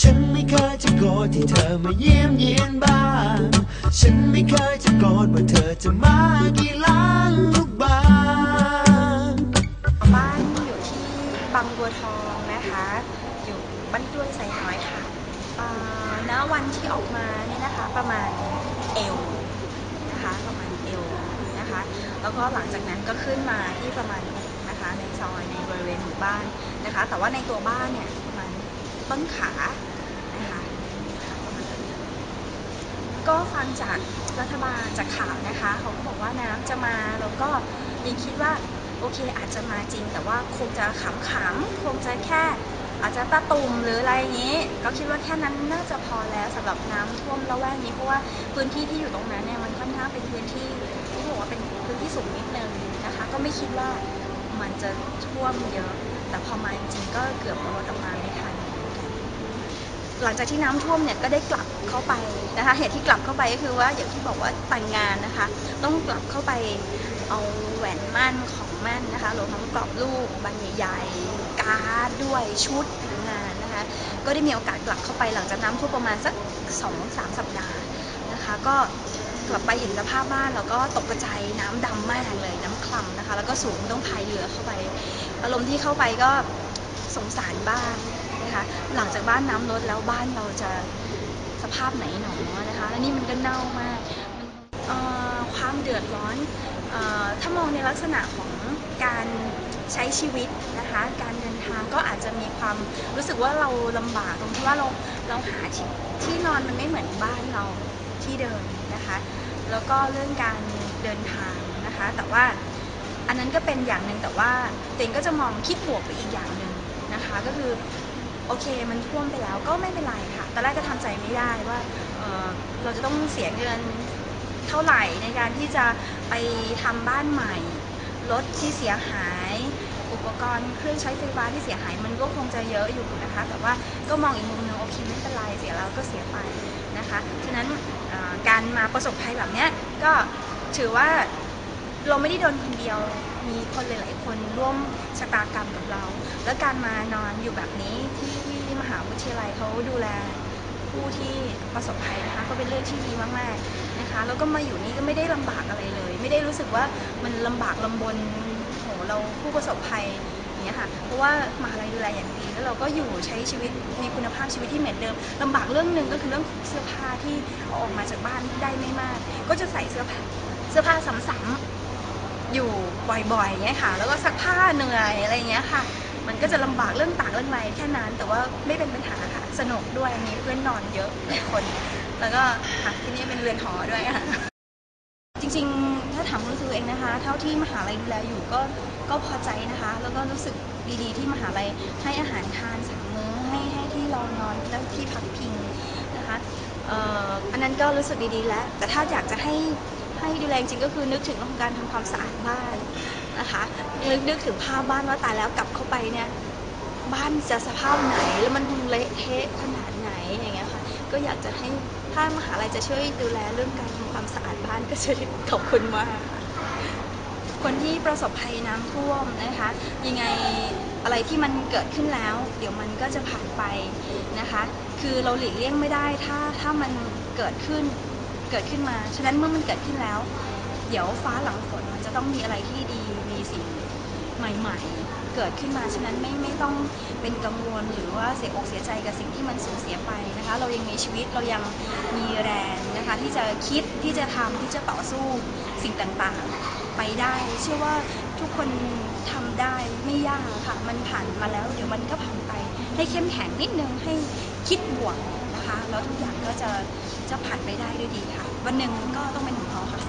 ฉันไม่เคยจะโกรธที่เธอมาเยี่ยมเยียนบ้าน ฉันไม่เคยจะโกรธว่าเธอจะมากี่ล้านทุกบ้าน บ้านอยู่ที่บางบัวทองนะคะ อยู่บ้านกล้วยไซน้อยค่ะณวันที่ออกมาเนี่ยนะคะประมาณเอวนะคะประมาณเอวนะคะ แล้วก็หลังจากนั้นก็ขึ้นมาที่ประมาณ ในซอยในบริเวณหมู่บ้านนะคะ แต่ว่าในตัวบ้านเนี่ยประมาณต้นขานะคะประมาณนี้ก็ฟังจากรัฐบาลจากข่าวนะคะเขาก็บอกว่าน้ำจะมาแล้วก็ยังคิดว่าโอเคอาจจะมาจริง แต่ว่าคงจะขำๆคงจะแค่อาจจะตาตุ่มหรืออะไรอย่างนี้ ก็คิดว่าแค่นั้นน่าจะพอแล้วสำหรับน้ำท่วมละแวกนี้เพราะว่าพื้นที่ที่อยู่ตรงนั้นเนี่ยมันค่อนข้างเป็นพื้นที่ที่บอกว่าเป็นพื้นที่สูงนิดนึงนะคะ ก็ไม่คิดว่า มันจะท่วมเยอะ แต่พอมาจริงๆก็เกือบรถออกมาไม่ทัน หลังจากที่น้ำท่วมเนี่ยก็ได้กลับเข้าไปนะคะ เหตุที่กลับเข้าไปก็คือว่าอย่างที่บอกว่าแต่งงานนะคะ ต้องกลับเข้าไปเอาแหวนมั่นของมั่นนะคะรวมทั้งกรอบรูปใบใหญ่ๆการ์ดด้วยชุดแต่งงานนะคะ ก็ได้มีโอกาสกลับเข้าไปหลังจากน้ำท่วมประมาณสักสองสามสัปดาห์นะคะ ก็ กลับไปเห็นสภาพบ้านแล้วก็ตกกระจน้ำดำมากเลยน้ำคลำนะคะ แล้วก็สูงต้องพายเรือเข้าไป อารมณ์ที่เข้าไปก็สงสารบ้านนะคะหลังจากบ้านน้ำลดแล้วบ้านเราจะสภาพไหนหนอนะคะแล้วนี่มันก็เน่ามากความเดือดร้อนออถ้ามองในลักษณะของการใช้ชีวิตนะคะ การเดินทางก็อาจจะมีความรู้สึกว่าเราลำบากตรงที่ว่าเราเราหาที่ที่นอนมันไม่เหมือนบ้านเรา ที่เดิมนะคะแล้วก็เรื่องการเดินทางนะคะแต่ว่าอันนั้นก็เป็นอย่างหนึ่งแต่ว่าเต็งก็จะมองคิดบวกไปอีกอย่างหนึ่งนะคะก็คือโอเคมันท่วมไปแล้วก็ไม่เป็นไรค่ะตอนแรกก็ทำใจไม่ได้ว่าเเราจะต้องเสียเงินเท่าไหร่ในการที่จะไปทำบ้านใหม่รถที่เสียหาย ปกรณ์เครื่องใช้ไฟฟ้าที่เสียหายมันก็คงจะเยอะอยู่นะคะ แต่ว่าก็มองอีกมุมหนึงโอเคไม่เป็นไรเสียแล้วก็เสียไปนะคะฉะนั้นการมาประสบภัยแบบนี้ก็ถือว่าเราไม่ได้โดนคนเดียวมีคนหลาย ๆ คนร่วมชะตากรรมกับเรา แล้วการมานอนอยู่แบบนี้ที่ที่มหาวิทยาลัยเขาดูแลผู้ที่ประสบภัยนะคะก็เป็นเรื่องที่ดีมากๆนะคะแล้วก็มาอยู่นี่ก็ไม่ได้ลำบากอะไรเลย ไม่ได้รู้สึกว่ามันลำบากลำบน เราผู้ประสบภัยอย่างเงี้ยค่ะเพราะว่ามหาลัยดูแลอย่างดีแล้วเราก็อยู่ใช้ชีวิตมีคุณภาพชีวิตที่เหมือนเดิมลำบากเรื่องหนึ่งก็คือเรื่องเสื้อผ้าที่เอาออกมาจากบ้านได้ไม่มาก ก็จะใส่เสื้อผ้าเสื้อผ้าซ้ำๆอยู่บ่อยๆเงี้ยค่ะ แล้วก็ซักผ้าเหนื่อยอะไรเงี้ยค่ะ มันก็จะลำบากเรื่องตากเรื่องอะไรแค่นั้น แต่ว่าไม่เป็นปัญหาค่ะสนุกด้วยมีเพื่อนนอนเยอะหลายคน แล้วก็ค่ะที่นี่เป็นเรือนหอด้วยค่ะ จริงๆาถามความรู้สึกตัวเองนะคะ เท่าที่มหาลัยดูแลอยู่ก็ก็พอใจนะคะ แล้วก็รู้สึกดีๆที่มหาลัยให้อาหารทานสามมื้อให้ให้ที่รองนอนและที่พักพิงนะคะเอ่ออันนั้นก็รู้สึกดีๆแล้วแต่ถ้าอยากจะให้ให้ดูแลจริงก็คือนึกถึงเรื่องของการทำความสะอาดบ้านนะคะนึกนึกถึงภาพบ้านว่าตายแล้วกลับเข้าไปเนี่ยบ้านจะสภาพไหนแล้วมันเละเทะขนาดไหนอย่างเงี้ยค่ะก็อยากจะให้ ถ้ามหาลัยจะช่วยดูแลเรื่องการทำความสะอาดบ้านก็จะขอบคุณมากค่ะคนที่ประสบภัยน้ำท่วมนะคะ ยังไงอะไรที่มันเกิดขึ้นแล้ว เดี๋ยวมันก็จะผ่านไปนะคะ คือเราหลีกเลี่ยงไม่ได้ถ้าถ้ามันเกิดขึ้นเกิดขึ้นมา ฉะนั้นเมื่อมันเกิดขึ้นแล้ว เดี๋ยวฟ้าหลังฝนมันจะต้องมีอะไรที่ดีมีสิ่งใหม่ ๆ เกิดขึ้นมาฉะนั้นไม่ไม่ต้อง เป็นกังวลหรือว่าเสียอกเสียใจกับสิ่งที่มันสูญเสียไปนะคะเรายังมีชีวิตเรายังมีแรงนะคะที่จะคิดที่จะทำที่จะต่อสู้สิ่งต่างๆไปได้ เชื่อว่าทุกคนทำได้ไม่ยากค่ะมันผ่านมาแล้ว เดี๋ยวมันก็ผ่านไป ให้เข้มแข็งนิดนึงให้คิดบวกนะคะแล้วทุกอย่างก็จะจะผ่านไปได้ด้วยดีค่ะ วันหนึ่งก็ต้องเป็นของเราค่ะ